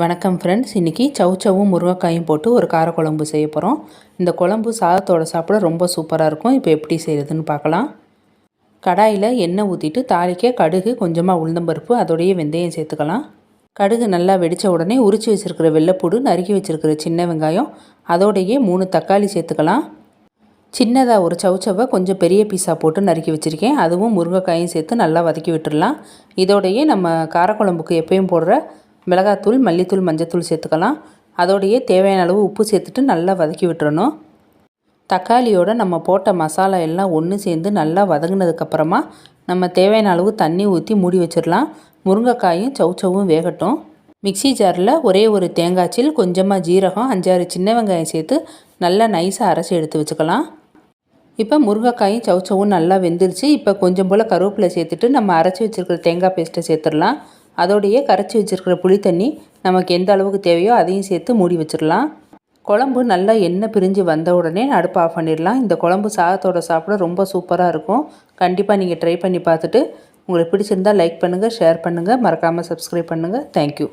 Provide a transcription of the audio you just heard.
வணக்கம் ஃப்ரெண்ட்ஸ் இன்றைக்கி சவுச்சவும் முருங்கைக்காயும் போட்டு ஒரு காரக்குழம்பு செய்ய போகிறோம் இந்த குழம்பு சாதத்தோட சாப்பிட ரொம்ப சூப்பராக இருக்கும். இப்போ எப்படி செய்கிறதுன்னு பார்க்கலாம். கடாயில் எண்ணெய் ஊற்றிட்டு தாளிக்க கடுகு கொஞ்சமாக உளுந்தம்பருப்பு அதோடைய வெந்தயம் சேர்த்துக்கலாம். கடுகு நல்லா வெடித்த உடனே உரித்து வச்சுருக்கிற வெள்ளைப்பூடு நறுக்கி வச்சுருக்கிற சின்ன வெங்காயம் அதோடையே மூணு தக்காளி சேர்த்துக்கலாம். சின்னதாக ஒரு சவுச்சவை கொஞ்சம் பெரிய பீஸாக போட்டு நறுக்கி வச்சுருக்கேன். அதுவும் முருங்கைக்காயும் சேர்த்து நல்லா வதக்கி விட்டுடலாம் இதோடையே நம்ம காரக்குழம்புக்கு எப்பயும் போடுற மிளகாத்தூள் மல்லித்தூள் மஞ்சத்தூள் சேர்த்துக்கலாம். அதோடையே தேவையான அளவு உப்பு சேர்த்துட்டு நல்லா வதக்கி விட்டுறணும். தக்காளியோட நம்ம போட்ட மசாலா எல்லாம் ஒன்று சேர்ந்து நல்லா வதங்கினதுக்கப்புறமா நம்ம தேவையான அளவு தண்ணி ஊற்றி மூடி வச்சிடலாம். முருங்கைக்காயும் சவுச்சவும் வேகட்டும். மிக்சி ஜாரில் ஒரே ஒரு தேங்காய்ச்சில் கொஞ்சமாக ஜீரகம் அஞ்சாறு சின்ன வெங்காயம் சேர்த்து நல்லா நைஸாக அரைச்சி எடுத்து வச்சுக்கலாம். இப்போ முருங்கைக்காயும் சவுச்சவும் நல்லா வெந்துருச்சு. இப்போ கொஞ்சம் போல் கருவேப்பிலை சேர்த்துட்டு நம்ம அரைச்சி வச்சுருக்கிற தேங்காய் பேஸ்ட்டை சேர்த்துடலாம். அதோடையே கரைச்சி வச்சுருக்கிற புளி தண்ணி நமக்கு எந்த அளவுக்கு தேவையோ அதையும் சேர்த்து மூடி வச்சிடலாம். குழம்பு நல்லா எண்ணெய் பிரிஞ்சு வந்த உடனே அடுப்பு ஆஃப் பண்ணிடலாம். இந்த குழம்பு சாதத்தோட சாப்பிட ரொம்ப சூப்பராக இருக்கும். கண்டிப்பாக நீங்கள் ட்ரை பண்ணி பார்த்துட்டு உங்களுக்கு பிடிச்சிருந்தால் லைக் பண்ணுங்கள் ஷேர் பண்ணுங்கள் மறக்காமல் சப்ஸ்கிரைப் பண்ணுங்கள் தேங்க்யூ